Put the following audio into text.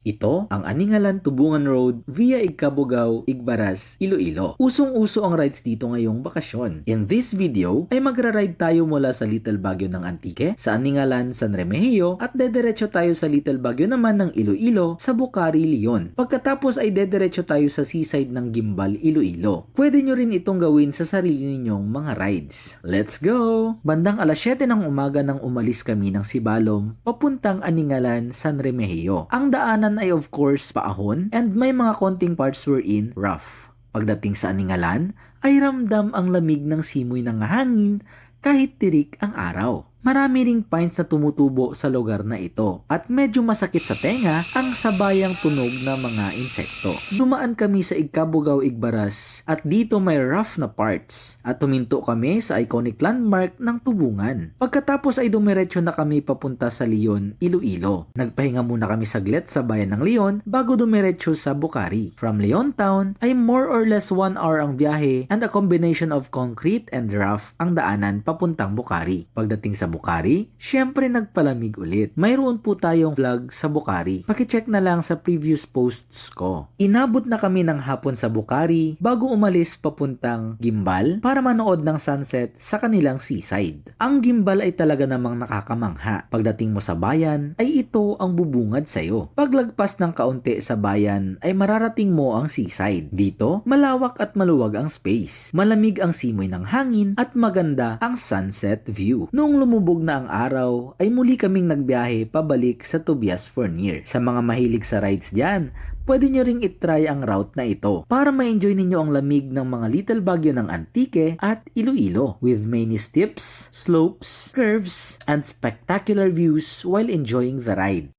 Ito ang Aningalan Tubungan Road via Igkabugaw, Igbaras, Iloilo. Usong-uso ang rides dito ngayong bakasyon. In this video ay magra-ride tayo mula sa Little Baguio ng Antique, sa Aningalan, San Remigio at dederecho tayo sa Little Baguio naman ng Iloilo sa Bukari, Leon. Pagkatapos ay dederecho tayo sa seaside ng Gimbal, Iloilo. Pwede nyo rin itong gawin sa sarili ninyong mga rides. Let's go! Bandang alas 7 ng umaga nang umalis kami ng Sibalom papuntang Aningalan, San Remigio. Ang daanan ay of course paahon and may mga konting parts were in rough. Pagdating sa Aningalan, ay ramdam ang lamig ng simoy ng hangin kahit tirik ang araw. Marami ring pines na tumutubo sa lugar na ito at medyo masakit sa tenga ang sabayang tunog ng mga insekto. Dumaan kami sa Igkabugaw Igbaras at dito may rough na parts at tuminto kami sa iconic landmark ng Tubungan. Pagkatapos ay dumiretso na kami papunta sa Leon, Iloilo. Nagpahinga muna kami saglit sa bayan ng Leon bago dumiretso sa Bukari. From Leon Town ay more or less 1 hour ang biyahe and a combination of concrete and rough ang daanan papuntang Bukari. Pagdating sa Bukari, syempre nagpalamig ulit. Mayroon po tayong vlog sa Bukari. Pakicheck na lang sa previous posts ko. Inabot na kami ng hapon sa Bukari bago umalis papuntang Gimbal para manood ng sunset sa kanilang seaside. Ang Gimbal ay talaga namang nakakamangha. Pagdating mo sa bayan, ay ito ang bubungad sa'yo. Paglagpas ng kaunti sa bayan, ay mararating mo ang seaside. Dito, malawak at maluwag ang space. Malamig ang simoy ng hangin at maganda ang sunset view. Noong lumubog na ang araw, ay muli kaming nagbiyahe pabalik sa Tobias Fournier. Sa mga mahilig sa rides dyan, pwede nyo ring itry ang route na ito para ma-enjoy ninyo ang lamig ng mga Little Baguio ng Antique at Iloilo with many steps, slopes, curves, and spectacular views while enjoying the ride.